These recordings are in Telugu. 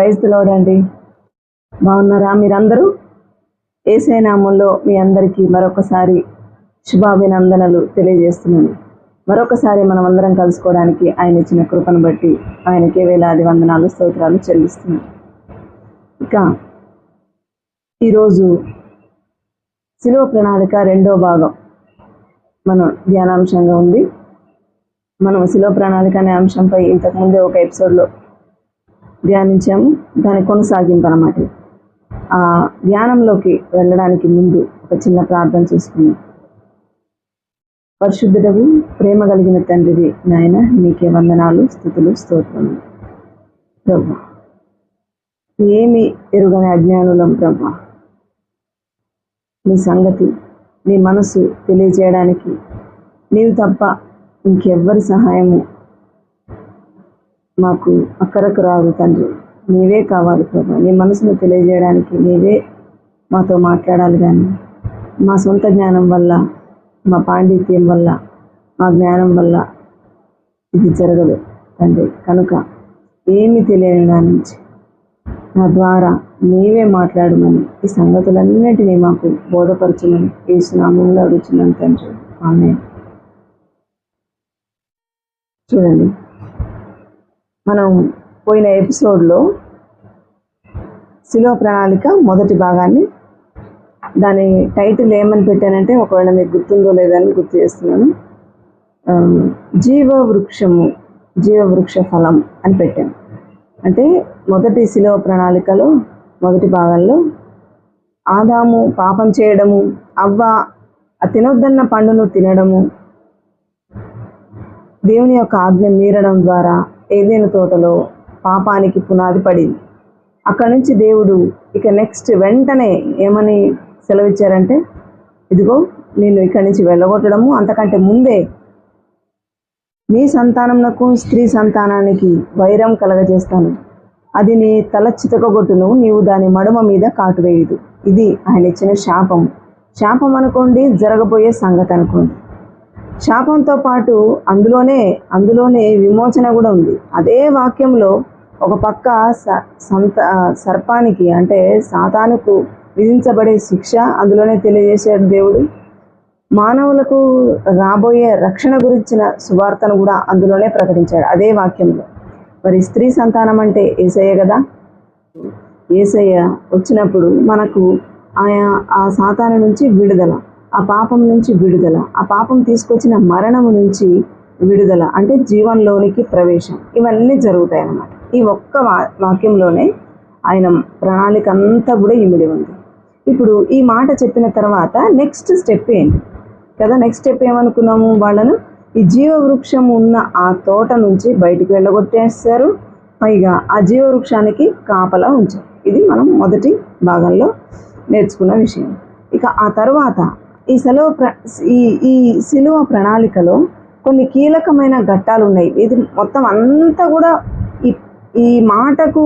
ప్రైజ్ తిలవడండి బాగున్నారా మీరందరూ? ఏసైనామంలో మీ అందరికీ మరొకసారి శుభాభినందనలు తెలియజేస్తున్నాను. మరొకసారి మనం అందరం కలుసుకోవడానికి ఆయన ఇచ్చిన కృపను బట్టి ఆయనకే వేలాది వందనాలు స్తోత్రాలు చెల్లిస్తున్నాను. ఇక ఈరోజు శిలువ ప్రణాళిక రెండో భాగం మనం ధ్యానాంశంగా ఉంది. మనం శిలో ప్రణాళిక అనే అంశంపై ఇంతకుముందే ఒక ఎపిసోడ్లో ధ్యానించాము. దాని కొనసాగింపు అన్నమాట ఆ ధ్యానంలోకి వెళ్ళడానికి ముందు ఒక చిన్న ప్రార్థన చేసుకున్నాం పరిశుద్ధుడవు ప్రేమ కలిగిన తండ్రివి నాయన మీకే వందనాలు స్థుతులు స్తోత్రములు. ప్రభు ఏమి ఎరుగని అజ్ఞానులం ప్రభు. నీ సంగతి నీ మనసు తెలియజేయడానికి నీవు తప్ప ఇంకెవ్వరి సహాయము మాకు అక్కరకు రాదు తండ్రి. నీవే కావాలి ప్రభా. నీ మనసును తెలియజేయడానికి నీవే మాతో మాట్లాడాలి కానీ మా సొంత జ్ఞానం వల్ల మా పాండిత్యం వల్ల మా జ్ఞానం వల్ల ఇది జరగదు తండ్రి. కనుక ఏమి తెలియని నా నుంచి నా ద్వారా నీవే మాట్లాడమని ఈ సంగతులన్నిటినీ మాకు బోధపరచమని ఈ స్నామంలో అడుగుతున్నాను తండ్రి. ఆమె చూడండి. మనం పోయిన ఎపిసోడ్లో శిలో ప్రణాళిక మొదటి భాగాన్ని దాని టైటిల్ ఏమని పెట్టానంటే ఒకవేళ మీకు గుర్తుందో లేదని గుర్తు చేస్తున్నాను. జీవవృక్షము జీవ వృక్షము జీవ వృక్ష ఫలం అని పెట్టాను. అంటే మొదటి శిలో ప్రణాళికలో మొదటి భాగంలో ఆదాము పాపం చేయడము అవ్వ తినొద్దన్న పండును తినడము దేవుని యొక్క ఆజ్ఞ మీరడం ద్వారా ఏదైనా తోటలో పాపానికి పునాది పడింది. అక్కడ నుంచి దేవుడు ఇక నెక్స్ట్ వెంటనే ఏమని సెలవిచ్చారంటే ఇదిగో నేను ఇక్కడి నుంచి వెళ్ళగొట్టడము. అంతకంటే ముందే నీ సంతానమునకు స్త్రీ సంతానానికి వైరం కలగజేస్తాను. అది నీ తల చితకగొట్టును నీవు దాని మడమ మీద కాటువేయదు ఇది ఆయన ఇచ్చిన శాపం శాపం అనుకోండి జరగబోయే సంగతి అనుకోండి. శాపంతో పాటు అందులోనే అందులోనే విమోచన కూడా ఉంది. అదే వాక్యంలో ఒక పక్క స- సంత సర్పానికి అంటే సాతానుకు విధించబడే శిక్ష అందులోనే తెలియజేశాడు దేవుడు. మానవులకు రాబోయే రక్షణ గురించిన సువార్తను కూడా అందులోనే ప్రకటించాడు అదే వాక్యంలో. మరి స్త్రీ సంతానం అంటే ఏసయ్య కదా? ఏసయ్య వచ్చినప్పుడు మనకు ఆయా ఆ సాతాను నుంచి విడుదల. ఆ పాపం నుంచి విడుదల ఆ పాపం తీసుకొచ్చిన మరణము నుంచి విడుదల అంటే జీవంలోనికి ప్రవేశం. ఇవన్నీ జరుగుతాయి అన్నమాట ఈ ఒక్క వా వాక్యంలోనే ఆయన ప్రణాళిక అంతా కూడా ఇమిడి ఉంది. ఇప్పుడు ఈ మాట చెప్పిన తర్వాత నెక్స్ట్ స్టెప్ ఏంటి? కదా నెక్స్ట్ స్టెప్ ఏమనుకున్నాము వాళ్ళను? ఈ జీవవృక్షం ఉన్న ఆ తోట నుంచి బయటికి వెళ్ళగొట్టేస్తారు. పైగా ఆ జీవవృక్షానికి కాపలా ఉంచారు. ఇది మనం మొదటి భాగంలో నేర్చుకున్న విషయం. ఇక ఆ తర్వాత ఈ సెలవు ప్ర ఈ ఈ సిలువ ప్రణాళికలో కొన్ని కీలకమైన ఘట్టాలు ఉన్నాయి. ఇది మొత్తం అంతా కూడా ఈ ఈ మాటకు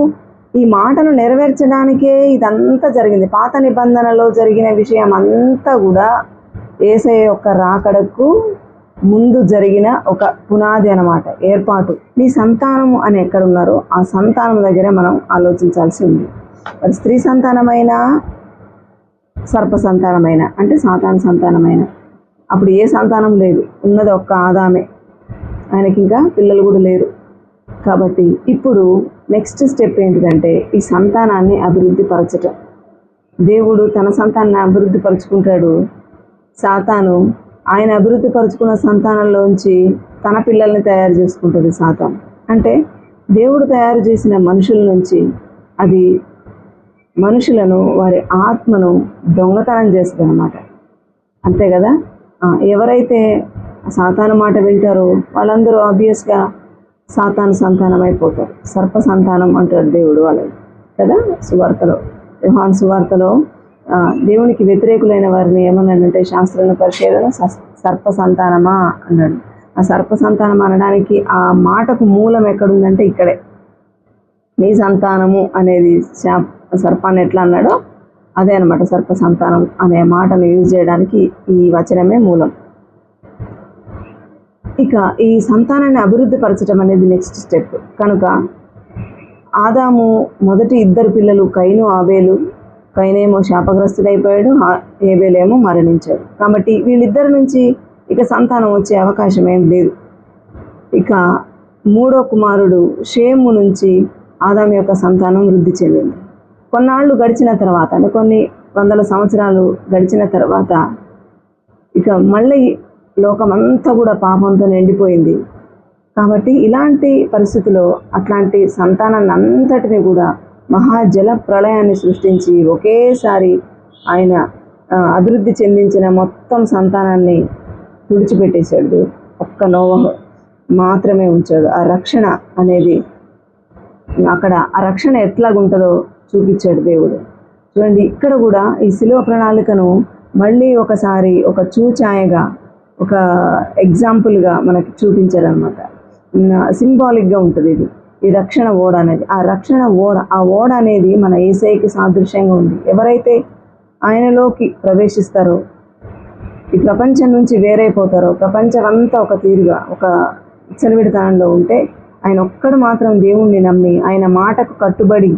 ఈ మాటను నెరవేర్చడానికే ఇదంతా జరిగింది. పాత నిబంధనలో జరిగిన విషయం అంతా కూడా ఏసయ్య యొక్క రాకడకు ముందు జరిగిన ఒక పునాది అన్నమాట ఏర్పాటు. నీ సంతానము అని ఎక్కడున్నారో ఆ సంతానం దగ్గర మనం ఆలోచించాల్సి ఉంది. మరి స్త్రీ సంతానమైన సర్ప సంతానమైన అంటే సాతాన సంతానమైన. అప్పుడు ఏ సంతానం లేదు. ఉన్నది ఒక్క ఆదామే. ఆయనకి ఇంకా పిల్లలు కూడా లేరు. కాబట్టి ఇప్పుడు నెక్స్ట్ స్టెప్ ఏంటిదంటే ఈ సంతానాన్ని అభివృద్ధి పరచటం. దేవుడు తన సంతానాన్ని అభివృద్ధి పరుచుకుంటాడు. సాతాను ఆయన అభివృద్ధి పరుచుకున్న సంతానంలోంచి తన పిల్లల్ని తయారు చేసుకుంటుంది సాతం అంటే దేవుడు తయారు చేసిన మనుషుల నుంచి అది మనుషులను వారి ఆత్మను దొంగతనం చేస్తుంది అనమాట అంతే కదా? ఎవరైతే సాతాను మాట వింటారో వాళ్ళందరూ ఆబ్వియస్గా సాతాను సంతానం అయిపోతారు. సర్ప సంతానం అంటాడు దేవుడు వాళ్ళని కదా? సువార్తలో యోహాన్ సువార్తలో దేవునికి వ్యతిరేకులైన వారిని ఏమన్నాడంటే శాస్త్రాల పరిశీలన సర్ప సంతానమా అన్నాడు. ఆ సర్ప సంతానం అనడానికి ఆ మాటకు మూలం ఎక్కడుందంటే ఇక్కడే. నీ సంతానము అనేది శాప్ సర్పాన్ని ఎట్లా అన్నాడో అదే అనమాట సర్ప సంతానం అనే మాటను యూజ్ చేయడానికి ఈ వచనమే మూలం. ఇక ఈ సంతానాన్ని అభివృద్ధి పరచడం అనేది నెక్స్ట్ స్టెప్ కనుక ఆదాము మొదటి ఇద్దరు పిల్లలు కైను ఆవేలు కైనేమో శాపగ్రస్తుడైపోయాడు ఏబేలేమో మరణించాడు. కాబట్టి వీళ్ళిద్దరి నుంచి ఇక సంతానం వచ్చే అవకాశం ఏం లేదు. ఇక మూడో కుమారుడు షేము నుంచి ఆదాం యొక్క సంతానం వృద్ధి చెందింది. కొన్నాళ్ళు గడిచిన తర్వాత అంటే కొన్ని వందల సంవత్సరాలు గడిచిన తర్వాత ఇక మళ్ళీ లోకమంతా కూడా పాపంతో నిండిపోయింది. కాబట్టి ఇలాంటి పరిస్థితిలో అట్లాంటి సంతానాన్ని అంతటిని కూడా మహాజల ప్రళయాన్ని సృష్టించి ఒకేసారి ఆయన అభివృద్ధి చెందించిన మొత్తం సంతానాన్ని తుడిచిపెట్టేశాడు. ఒక్క నోవహు మాత్రమే ఉంచాడు ఆ రక్షణ అనేది అక్కడ ఆ రక్షణ ఎట్లాగుంటుందో చూపించాడు దేవుడు. చూడండి ఇక్కడ కూడా ఈ శిలువ ప్రణాళికను మళ్ళీ ఒకసారి ఒక చూచాయగా ఒక ఎగ్జాంపుల్గా మనకి చూపించారనమాట సింబాలిక్గా ఉంటుంది ఇది. ఈ రక్షణ ఓడ అనేది ఆ రక్షణ ఓడ ఆ ఓడ అనేది మన ఏసైకి సాదృశ్యంగా ఉంది. ఎవరైతే ఆయనలోకి ప్రవేశిస్తారో ఈ ప్రపంచం నుంచి వేరైపోతారో ప్రపంచం అంతా ఒక తీరుగా ఒక చనివిడితనంలో ఉంటే ఆయన ఒక్కడు మాత్రం దేవుణ్ణి నమ్మి ఆయన మాటకు కట్టుబడి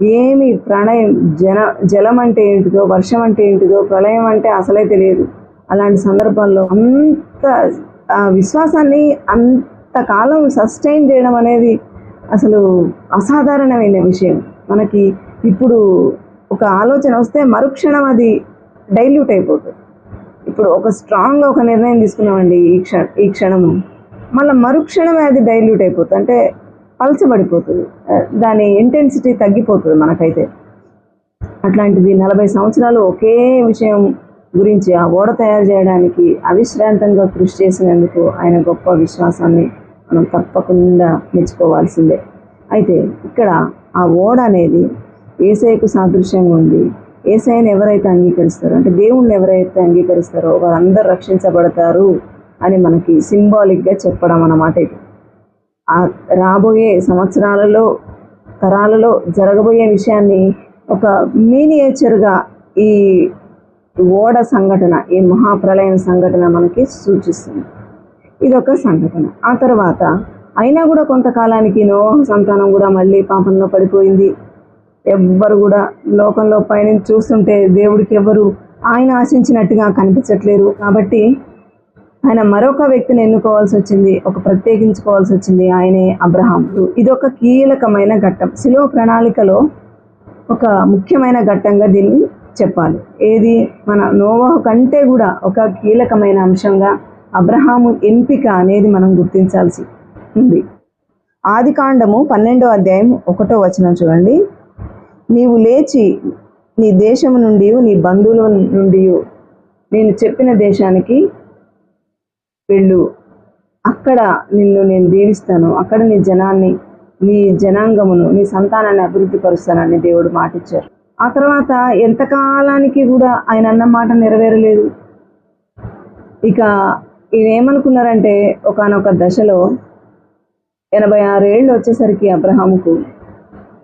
ఏమి ప్రణయం జన జలం అంటే ఏంటిదో వర్షం అంటే ఏంటిదో ప్రళయం అంటే అసలే తెలియదు. అలాంటి సందర్భాల్లో అంత విశ్వాసాన్ని అంతకాలం సస్టైన్ చేయడం అనేది అసలు అసాధారణమైన విషయం. మనకి ఇప్పుడు ఒక ఆలోచన వస్తే మరుక్షణం అది డైల్యూట్ అయిపోతుంది. ఇప్పుడు ఒక స్ట్రాంగ్గా ఒక నిర్ణయం తీసుకున్నామండి ఈ క్షణ ఈ క్షణము. మళ్ళీ మరుక్షణమే అది డైల్యూట్ అయిపోతుంది. అంటే పలచబడిపోతుంది. దాని ఇంటెన్సిటీ తగ్గిపోతుంది మనకైతే. అట్లాంటిది నలభై సంవత్సరాలు ఒకే విషయం గురించి ఆ ఓడ తయారు చేయడానికి అవిశ్రాంతంగా కృషి చేసినందుకు ఆయన గొప్ప విశ్వాసాన్ని మనం తప్పకుండా మెచ్చుకోవాల్సిందే. అయితే ఇక్కడ ఆ ఓడ అనేది ఏసైకు సాదృశ్యంగా ఉంది. ఏసైని ఎవరైతే అంగీకరిస్తారో అంటే దేవుణ్ణి ఎవరైతే అంగీకరిస్తారో వారందరూ రక్షించబడతారు అని మనకి సింబాలిక్గా చెప్పడం అన్నమాట ఇది. రాబోయే సంవత్సరాలలో తరాలలో జరగబోయే విషయాన్ని ఒక మీనియేచర్గా ఈ ఓడ సంఘటన ఈ మహాప్రళయం సంఘటన మనకి సూచిస్తుంది. ఇదొక సంఘటన. ఆ తర్వాత అయినా కూడా కొంతకాలానికి నోహ సంతానం కూడా మళ్ళీ పాపంలో పడిపోయింది. ఎవ్వరు కూడా లోకంలో పైన చూస్తుంటే దేవుడికి ఎవరు ఆయన ఆశించినట్టుగా కనిపించట్లేరు. కాబట్టి ఆయన మరొక వ్యక్తిని ఎన్నుకోవాల్సి వచ్చింది ఒక ప్రత్యేకించుకోవాల్సి వచ్చింది ఆయనే అబ్రహాం. ఇది ఒక కీలకమైన ఘట్టం. శిలో ప్రణాళికలో ఒక ముఖ్యమైన ఘట్టంగా దీన్ని చెప్పాలి. ఏది? మన నోవాహు కంటే కూడా ఒక కీలకమైన అంశంగా అబ్రహాము ఎంపిక అనేది మనం గుర్తించాల్సి ఉంది. ఆది కాండము పన్నెండో అధ్యాయం ఒకటో వచనం చూడండి. నీవు లేచి నీ దేశము నుండి నీ బంధువుల నుండి నేను చెప్పిన దేశానికి వెళ్ళు. అక్కడ నిన్ను నేను దీవిస్తాను. అక్కడ నీ జనాన్ని నీ జనాంగమును నీ సంతానాన్ని అభివృద్ధి పరుస్తానని దేవుడు మాటిచ్చారు. ఆ తర్వాత ఎంతకాలానికి కూడా ఆయన అన్న మాట నెరవేరలేదు. ఇక ఈయన ఏమనుకున్నారంటే ఒకనొక దశలో ఎనభై ఆరు ఏళ్ళు వచ్చేసరికి అబ్రహాముకు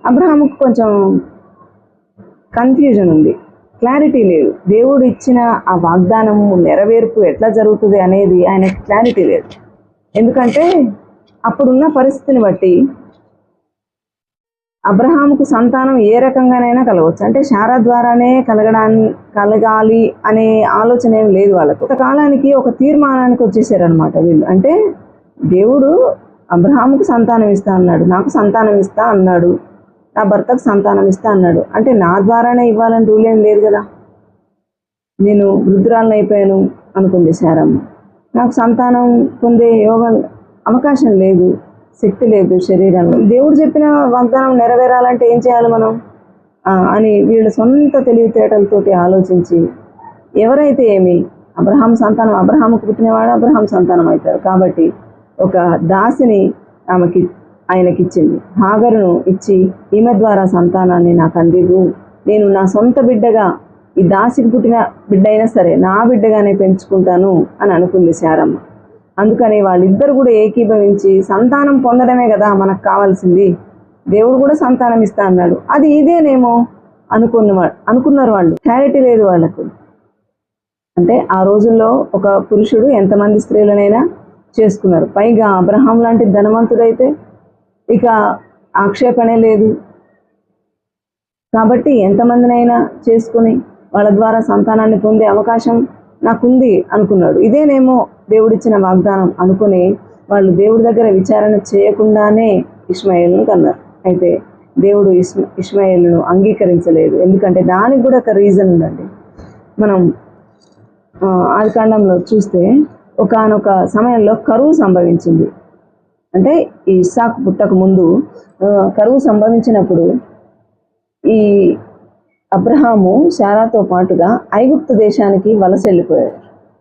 అబ్రహాముకు కొంచెం కన్ఫ్యూజన్ ఉంది. క్లారిటీ లేదు. దేవుడు ఇచ్చిన ఆ వాగ్దానము నెరవేర్పు ఎట్లా జరుగుతుంది అనేది ఆయనకు క్లారిటీ లేదు. ఎందుకంటే అప్పుడున్న పరిస్థితిని బట్టి అబ్రహాంకు సంతానం ఏ రకంగానైనా కలగవచ్చు. అంటే శారా ద్వారానే కలగడాన్ని కలగాలి అనే ఆలోచన ఏం లేదు వాళ్ళకు. కొంతకాలానికి ఒక తీర్మానానికి వచ్చేసారనమాట వీళ్ళు. అంటే దేవుడు అబ్రహాముకు సంతానం ఇస్తా అన్నాడు నాకు సంతానం ఇస్తా అన్నాడు. నా భర్తకు సంతానం ఇస్తా అన్నాడు. అంటే నా ద్వారానే ఇవ్వాలని రూల్ ఏం లేదు కదా? నేను వృద్ధురాలను అయిపోయాను అనుకుంది శారమ్మ. నాకు సంతానం పొందే యోగం అవకాశం లేదు శక్తి లేదు శరీరంలో. దేవుడు చెప్పిన వాగ్దానం నెరవేరాలంటే ఏం చేయాలి మనం? అని వీళ్ళ సొంత తెలివితేటలతోటి ఆలోచించి ఎవరైతే ఏమి అబ్రహాం సంతానం అబ్రహాంకు పుట్టినవాడు అబ్రహాం సంతానం అవుతారు కాబట్టి ఒక దాసిని ఆమెకి ఆయనకిచ్చింది. హాగరును ఇచ్చి ఈమె ద్వారా సంతానాన్ని నాకు అందిదు నేను నా సొంత బిడ్డగా ఈ దాసికి పుట్టిన బిడ్డ అయినా సరే నా బిడ్డగానే పెంచుకుంటాను అని అనుకుంది శారమ్మ. అందుకని వాళ్ళిద్దరు కూడా ఏకీభవించి సంతానం పొందడమే కదా మనకు కావాల్సింది. దేవుడు కూడా సంతానం ఇస్తా అన్నాడు. అది ఇదేనేమో అనుకున్న అనుకున్నారు వాళ్ళు. క్లారిటీ లేదు వాళ్ళకు. అంటే ఆ రోజుల్లో ఒక పురుషుడు ఎంతమంది స్త్రీలనైనా చేసుకున్నారు. పైగా అబ్రహాం లాంటి ధనవంతుడైతే ఇక ఆక్షేపణే లేదు. కాబట్టి ఎంతమందినైనా చేసుకుని వాళ్ళ ద్వారా సంతానాన్ని పొందే అవకాశం నాకుంది అనుకున్నాడు. ఇదేనేమో దేవుడిచ్చిన వాగ్దానం అనుకుని వాళ్ళు దేవుడి దగ్గర విచారణ చేయకుండానే ఇస్మాయిల్ను కన్నారు. అయితే దేవుడు ఇస్మ ఇస్మాయిల్ను అంగీకరించలేదు. ఎందుకంటే దానికి కూడా ఒక రీజన్ ఉందండి. మనం ఆ, ఆదికాండంలో చూస్తే ఒకానొక సమయంలో కరువు సంభవించింది. అంటే ఈ ఇస్సాక్ పుట్టక ముందు కరువు సంభవించినప్పుడు ఈ అబ్రహాము శారాతో పాటుగా ఐగుప్తు దేశానికి వలస వెళ్ళిపోయాడు.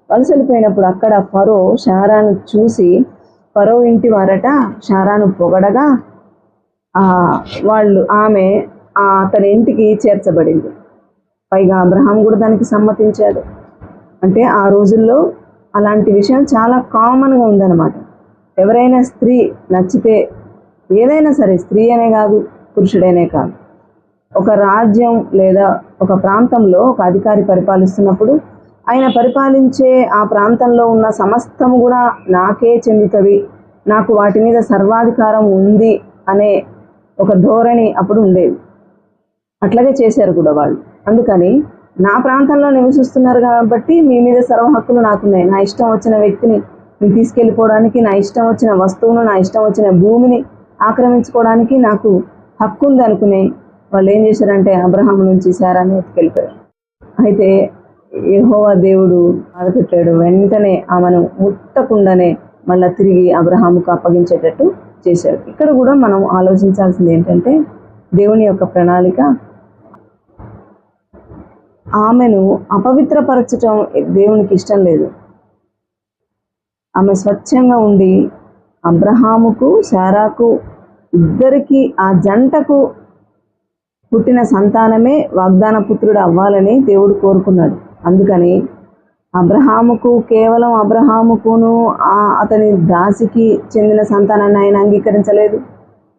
వలస వెళ్ళిపోయినప్పుడు అక్కడ ఫరో శారాను చూసి ఫరో ఇంటి వారట శారాను పొగడగా ఆ వాళ్ళు ఆమె అతని ఇంటికి చేర్చబడింది. పైగా అబ్రహాం కూడా దానికి సమ్మతించాడు. అంటే ఆ రోజుల్లో అలాంటి విషయం చాలా కామన్గా ఉందన్నమాట. ఎవరైనా స్త్రీ నచ్చితే ఏదైనా సరే స్త్రీ అనే కాదు పురుషుడైనే కాదు. ఒక రాజ్యం లేదా ఒక ప్రాంతంలో ఒక అధికారి పరిపాలిస్తున్నప్పుడు ఆయన పరిపాలించే ఆ ప్రాంతంలో ఉన్న సమస్తము కూడా నాకే చెందుతుంది నాకు వాటి మీద సర్వాధికారం ఉంది అనే ఒక ధోరణి అప్పుడు ఉండేది. అట్లాగే చేశారు కూడా వాళ్ళు. అందుకని నా ప్రాంతంలో నివసిస్తున్నారు కాబట్టి మీ మీద సర్వ హక్కులు నాకున్నాయి నా ఇష్టం వచ్చిన వ్యక్తిని నేను తీసుకెళ్ళిపోవడానికి నా ఇష్టం వచ్చిన వస్తువును నా ఇష్టం వచ్చిన భూమిని ఆక్రమించుకోవడానికి నాకు హక్కు ఉంది అనుకుని వాళ్ళు ఏం చేశారంటే అబ్రహాం నుంచి శారాన్ని ఎత్తుకెళ్ళిపోయారు. అయితే యహోవా దేవుడు బాధపెట్టాడు వెంటనే ఆమెను ముట్టకుండానే మళ్ళా తిరిగి అబ్రహాముకు అప్పగించేటట్టు చేశాడు ఇక్కడ కూడా మనం ఆలోచించాల్సింది ఏంటంటే దేవుని యొక్క ప్రణాళిక ఆమెను అపవిత్రపరచటం దేవునికి ఇష్టం లేదు. ఆమె స్వచ్ఛంగా ఉండి అబ్రహాముకు శారాకు ఇద్దరికి ఆ జంటకు పుట్టిన సంతానమే వాగ్దాన పుత్రుడు అవ్వాలని దేవుడు కోరుకున్నాడు. అందుకని అబ్రహాముకు కేవలం అబ్రహాముకును అతని దాసికి చెందిన సంతానాన్ని ఆయన అంగీకరించలేదు.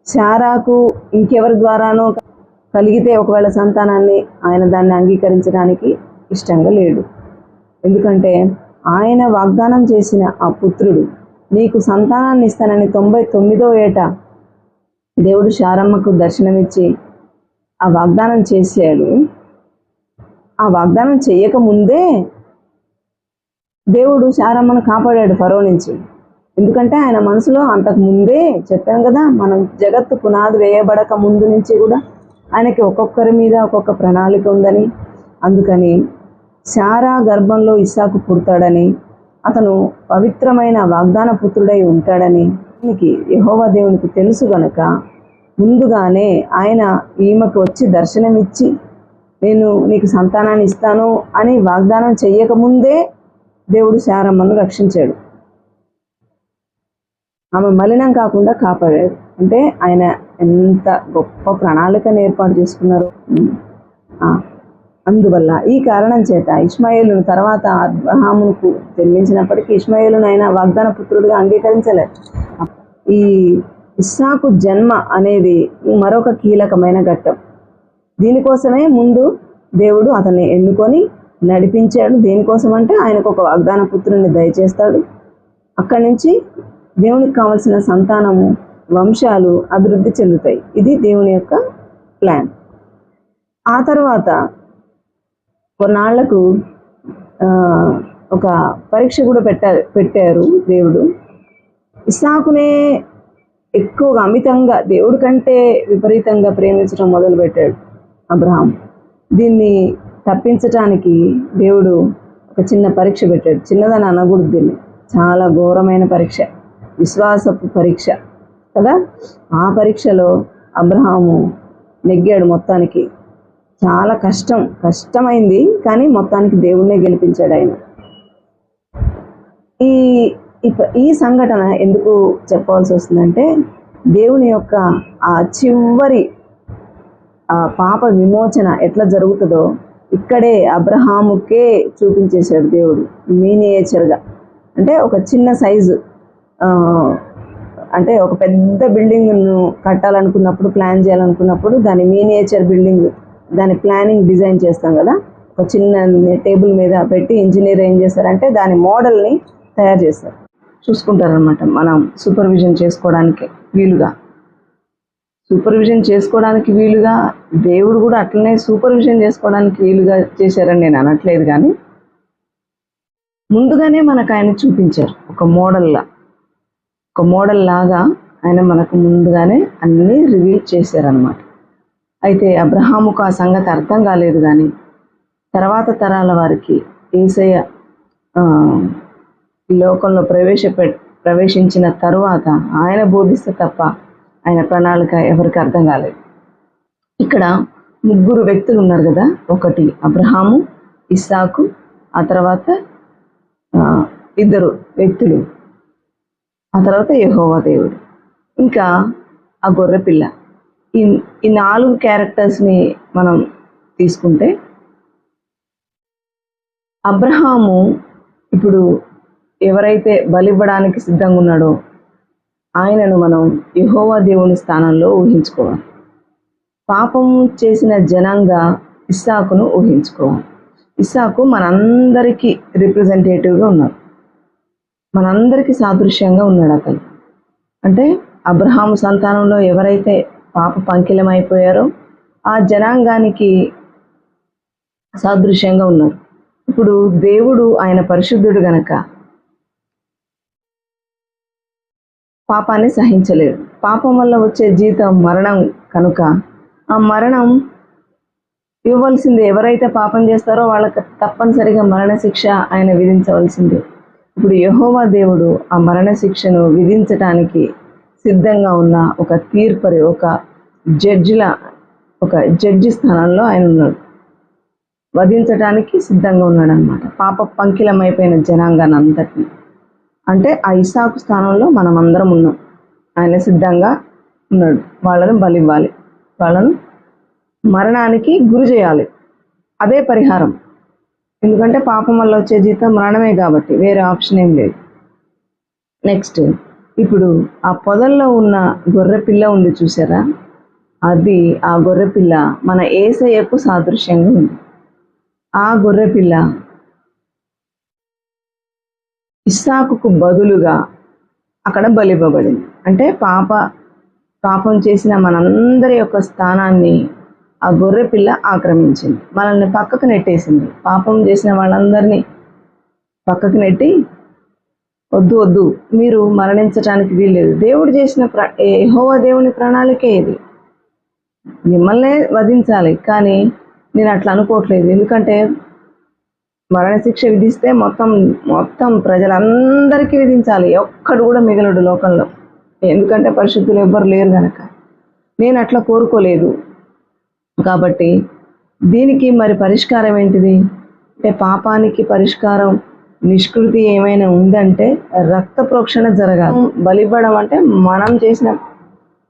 శారాకు ఇంకెవరి ద్వారానో కలిగితే ఒకవేళ సంతానాన్ని ఆయన దాన్ని అంగీకరించడానికి ఇష్టంగా లేడు. ఎందుకంటే ఆయన వాగ్దానం చేసిన ఆ పుత్రుడు నీకు సంతానాన్ని ఇస్తానని తొంభై తొమ్మిదో ఏట దేవుడు శారమ్మకు దర్శనమిచ్చి ఆ వాగ్దానం చేశాడు. ఆ వాగ్దానం చేయకముందే దేవుడు శారమ్మను కాపాడాడు ఫరో నుంచి. ఎందుకంటే ఆయన మనసులో అంతకు ముందే చెప్పాను కదా మనం జగత్తు పునాది వేయబడక ముందు నుంచి కూడా ఆయనకి ఒక్కొక్కరి మీద ఒక్కొక్క ప్రణాళిక ఉందని. అందుకని శారా గర్భంలో ఇసాకు పుడతాడని అతను పవిత్రమైన వాగ్దాన పుత్రుడై ఉంటాడని దీనికి యహోవా దేవునికి తెలుసు గనక ముందుగానే ఆయన ఈమెకు వచ్చి దర్శనమిచ్చి నేను నీకు సంతానాన్ని ఇస్తాను అని వాగ్దానం చెయ్యకముందే దేవుడు శారమ్మను రక్షించాడు. ఆమె మలినం కాకుండా కాపాడాడు. అంటే ఆయన ఎంత గొప్ప ప్రణాళికను ఏర్పాటు చేసుకున్నారు. అందువల్ల ఈ కారణం చేత ఇష్మాయిలును తర్వాత అబ్రహాముకు జన్మించినప్పటికీ ఇష్మాయిలును ఆయన వాగ్దాన పుత్రుడిగా అంగీకరించలేదు. ఈ ఇస్సాకు జన్మ అనేది మరొక కీలకమైన ఘట్టం. దీనికోసమే ముందు దేవుడు అతన్ని ఎన్నుకొని నడిపించాడు. దేనికోసం అంటే ఆయనకు ఒక వాగ్దాన పుత్రుని దయచేస్తాడు. అక్కడి నుంచి దేవునికి కావలసిన సంతానము వంశాలు అభివృద్ధి చెందుతాయి. ఇది దేవుని యొక్క ప్లాన్. ఆ తర్వాత కొన్నాళ్ళకు ఒక పరీక్ష కూడా పెట్టారు పెట్టారు దేవుడు. ఇసాకునే ఎక్కువగా అమితంగా దేవుడి కంటే విపరీతంగా ప్రేమించడం మొదలుపెట్టాడు అబ్రహాం దీన్ని తప్పించటానికి దేవుడు ఒక చిన్న పరీక్ష పెట్టాడు. చిన్నదని అనకూడదు దీన్ని. చాలా ఘోరమైన పరీక్ష. విశ్వాసపు పరీక్ష. కదా? ఆ పరీక్షలో అబ్రహాము నెగ్గాడు మొత్తానికి. చాలా కష్టం కష్టమైంది కానీ మొత్తానికి దేవుణ్ణే గెలిపించాడు ఆయన. ఈ ఈ సంఘటన ఎందుకు చెప్పవలసి వస్తుందంటే దేవుని యొక్క ఆ చివరి ఆ పాప విమోచన ఎట్లా జరుగుతుందో ఇక్కడే అబ్రహాముకే చూపించేశాడు దేవుడు మీనియేచర్గా. అంటే ఒక చిన్న సైజు అంటే ఒక పెద్ద బిల్డింగ్ను కట్టాలనుకున్నప్పుడు ప్లాన్ చేయాలనుకున్నప్పుడు దాని మీనియేచర్ బిల్డింగ్ దాని ప్లానింగ్ డిజైన్ చేస్తాం కదా. ఒక చిన్న టేబుల్ మీద పెట్టి ఇంజనీర్ ఏం చేస్తారంటే దాని మోడల్ని తయారు చేస్తారు. చూసుకుంటారనమాట మనం సూపర్విజన్ చేసుకోవడానికి వీలుగా. సూపర్విజన్ చేసుకోవడానికి వీలుగా దేవుడు కూడా అట్లనే సూపర్విజన్ చేసుకోవడానికి వీలుగా చేశారని నేను అనట్లేదు కానీ ముందుగానే మనకు ఆయన చూపించారు ఒక మోడల్లా ఒక మోడల్ లాగా ఆయన మనకు ముందుగానే అన్నీ రివీల్ చేశారనమాట అయితే అబ్రహాముకు ఆ సంగతి అర్థం కాలేదు కానీ తర్వాత తరాల వారికి ఏసయ్య లోకంలో ప్రవేశపె ప్రవేశించిన తరువాత ఆయన బోధిస్తే తప్ప ఆయన ప్రణాళిక ఎవరికి అర్థం కాలేదు. ఇక్కడ ముగ్గురు వ్యక్తులు ఉన్నారు కదా ఒకటి అబ్రహాము ఇస్సాకు ఆ తర్వాత ఆ, ఇద్దరు వ్యక్తులు ఆ తర్వాత యహోవా దేవుడు. ఇంకా ఆ గొర్రె పిల్ల ఈ ఈ నాలుగు క్యారెక్టర్స్ని మనం తీసుకుంటే అబ్రహాము ఇప్పుడు ఎవరైతే బలివ్వడానికి సిద్ధంగా ఉన్నాడో ఆయనను మనం యహోవా దేవుని స్థానంలో ఊహించుకోవాలి. పాపం చేసిన జనంగా ఇస్సాకును ఊహించుకోవాలి. ఇస్సాకు మనందరికీ రిప్రజెంటేటివ్గా ఉన్నాడు. మనందరికీ సాదృశ్యంగా ఉన్నాడు అతను. అంటే అబ్రహాము సంతానంలో ఎవరైతే పాప పంకిలమైపోయారో. ఆ జనాంగానికి సాదృశ్యంగా ఉన్నారు. ఇప్పుడు దేవుడు ఆయన పరిశుద్ధుడు గనక పాపాన్ని సహించలేడు. పాపం వల్ల వచ్చే జీతం మరణం కనుక ఆ మరణం ఇవ్వవలసింది ఎవరైతే పాపం చేస్తారో వాళ్ళకి తప్పనిసరిగా మరణ శిక్ష ఆయన విధించవలసిందే. ఇప్పుడు యహోవా దేవుడు ఆ మరణ శిక్షను విధించటానికి సిద్ధంగా ఉన్న ఒక తీర్పరి ఒక జడ్జిల ఒక జడ్జి స్థానంలో ఆయన ఉన్నాడు. వధించటానికి సిద్ధంగా ఉన్నాడు అనమాట పాప పంకిలమైపోయిన జనాంగాన్ని అంతటిని అంటే ఆ ఇసాకు స్థానంలో మనం అందరం ఉన్నాం. ఆయన సిద్ధంగా ఉన్నాడు. వాళ్ళను బలివ్వాలి. వాళ్ళను మరణానికి గురి చేయాలి. అదే పరిహారం. ఎందుకంటే పాపం వల్ల వచ్చే జీతం మరణమే కాబట్టి వేరే ఆప్షన్ ఏం లేదు. నెక్స్ట్ ఇప్పుడు ఆ పొదల్లో ఉన్న గొర్రెపిల్ల ఉంది చూసారా? అది ఆ గొర్రెపిల్ల మన ఏసయ్యకు సాదృశ్యంగా ఉంది. ఆ గొర్రెపిల్ల ఇస్సాకుకు బదులుగా అక్కడ బలివ్వబడింది. అంటే పాప పాపం చేసిన మనందరి యొక్క స్థానాన్ని ఆ గొర్రెపిల్ల ఆక్రమించింది. మనల్ని పక్కకు నెట్టేసింది. పాపం చేసిన వాళ్ళందరినీ పక్కకు నెట్టి వద్దు వద్దు. మీరు మరణించడానికి వీల్లేదు. దేవుడు చేసిన ప్ర యెహోవా దేవుని ప్రణాళికే ఇది. మిమ్మల్నే వధించాలి కానీ నేను అట్లా అనుకోవట్లేదు. ఎందుకంటే మరణశిక్ష విధిస్తే మొత్తం మొత్తం ప్రజలందరికీ విధించాలి. ఒక్కడు కూడా మిగలడు లోకంలో. ఎందుకంటే పరిశుద్ధులు ఎవ్వరు లేరు కనుక నేను అట్లా కోరుకోలేదు. కాబట్టి దీనికి మరి పరిష్కారం ఏంటిది? అంటే పాపానికి పరిష్కారం నిష్కృతి ఏమైనా ఉందంటే రక్త ప్రోక్షణ జరగాలి. బలివ్వడం అంటే మనం చేసిన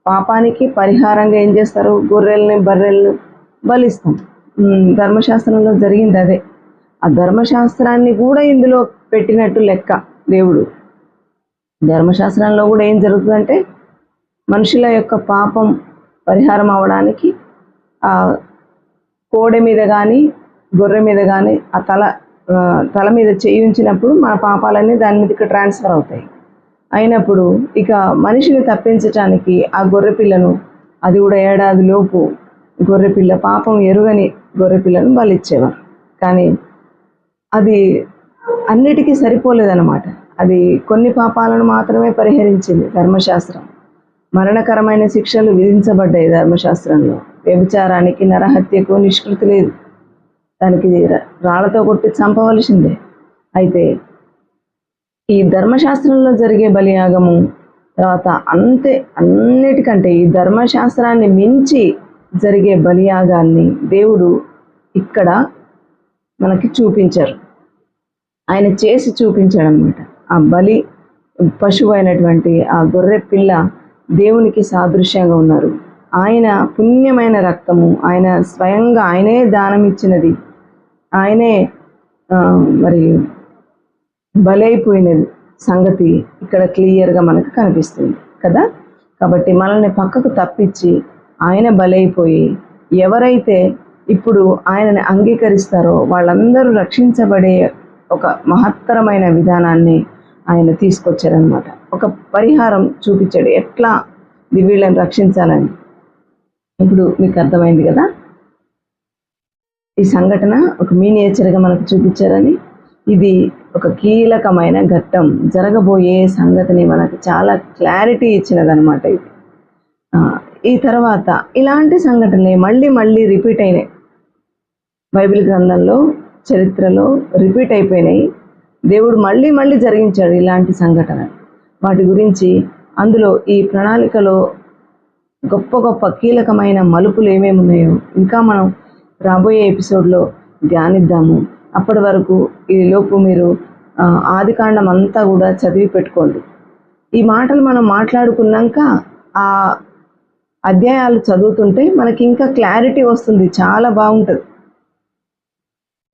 పాపానికి పరిహారంగా ఏం చేస్తారు? గొర్రెల్ని బర్రెల్ని బలిస్తాం. ధర్మశాస్త్రంలో జరిగింది అదే. ఆ ధర్మశాస్త్రాన్ని కూడా ఇందులో పెట్టినట్టు లెక్క దేవుడు. ధర్మశాస్త్రంలో కూడా ఏం జరుగుతుందంటే మనుషుల యొక్క పాపం పరిహారం అవడానికి ఆ కోడె మీద కానీ గొర్రె మీద కానీ ఆ తల తల మీద చేయి ఉంచినప్పుడు మన పాపాలన్నీ దాని మీదకి ట్రాన్స్ఫర్ అవుతాయి. అయినప్పుడు ఇక మనిషిని తప్పించటానికి ఆ గొర్రె పిల్లను అది కూడా ఏడాదిలోపు గొర్రెపిల్ల గొర్రె పిల్ల పాపం ఎరుగని గొర్రె పిల్లను ఇచ్చేవారు కానీ అది అన్నిటికీ సరిపోలేదన్నమాట. అది కొన్ని పాపాలను మాత్రమే పరిహరించింది ధర్మశాస్త్రం. మరణకరమైన శిక్షలు విధించబడ్డాయి ధర్మశాస్త్రంలో. వ్యభిచారానికి నరహత్యకు నిష్కృతి లేదు. దానికి రాళ్ళతో కొట్టి చంపవలసిందే. అయితే ఈ ధర్మశాస్త్రంలో జరిగే బలియాగము తర్వాత అంతే అన్నిటికంటే ఈ ధర్మశాస్త్రాన్ని మించి జరిగే బలియాగాన్ని దేవుడు ఇక్కడ మనకి చూపించారు. ఆయన చేసి చూపించాడు అనమాట ఆ బలి పశువు అయినటువంటి ఆ గొర్రె పిల్ల దేవునికి సాదృశ్యంగా ఉన్నారు. ఆయన పుణ్యమైన రక్తము ఆయన స్వయంగా ఆయనే దానం ఇచ్చినది ఆయనే మరి బలైపోయిన సంగతి ఇక్కడ క్లియర్గా మనకు కనిపిస్తుంది కదా? కాబట్టి మనల్ని పక్కకు తప్పించి ఆయన బలైపోయి ఎవరైతే ఇప్పుడు ఆయనని అంగీకరిస్తారో వాళ్ళందరూ రక్షించబడే ఒక మహత్తరమైన విధానాన్ని ఆయన తీసుకొచ్చారనమాట ఒక పరిహారం చూపించాడు. ఎట్లా దివ్యులను రక్షించాలని? ఇప్పుడు మీకు అర్థమైంది కదా? ఈ సంఘటన ఒక మీనియేచర్గా మనకు చూపించారని. ఇది ఒక కీలకమైన ఘట్టం. జరగబోయే సంగతిని మనకు చాలా క్లారిటీ ఇచ్చినదనమాట ఇది. ఈ తర్వాత ఇలాంటి సంఘటనలే మళ్ళీ మళ్ళీ రిపీట్ అయినాయి. బైబిల్ గ్రంథంలో చరిత్రలో రిపీట్ అయిపోయినాయి. దేవుడు మళ్ళీ మళ్ళీ జరిగించాడు ఇలాంటి సంఘటన వాటి గురించి అందులో ఈ ప్రణాళికలో గొప్ప గొప్ప కీలకమైన మలుపులు ఏమేమి ఉన్నాయో ఇంకా మనం రాబోయే ఎపిసోడ్లో ధ్యానిద్దాము. అప్పటి వరకు ఈ లోపు మీరు ఆదికాండం అంతా కూడా చదివి పెట్టుకోండి. ఈ మాటలు మనం మాట్లాడుకున్నాక ఆ అధ్యాయాలు చదువుతుంటే మనకి ఇంకా క్లారిటీ వస్తుంది. చాలా బాగుంటుంది.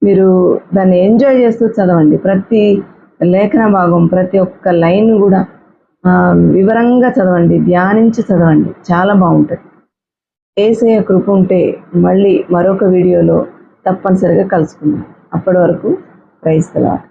మీరు దాన్ని ఎంజాయ్ చేస్తూ చదవండి. ప్రతి లేఖన భాగం ప్రతి ఒక్క లైన్ కూడా వివరంగా చదవండి. ధ్యానించి చదవండి. చాలా బాగుంటుంది. ఏసయ కృప ఉంటే మళ్ళీ మరొక వీడియోలో తప్పనిసరిగా కలుసుకుందాం. అప్పటి వరకు క్రైస్తవ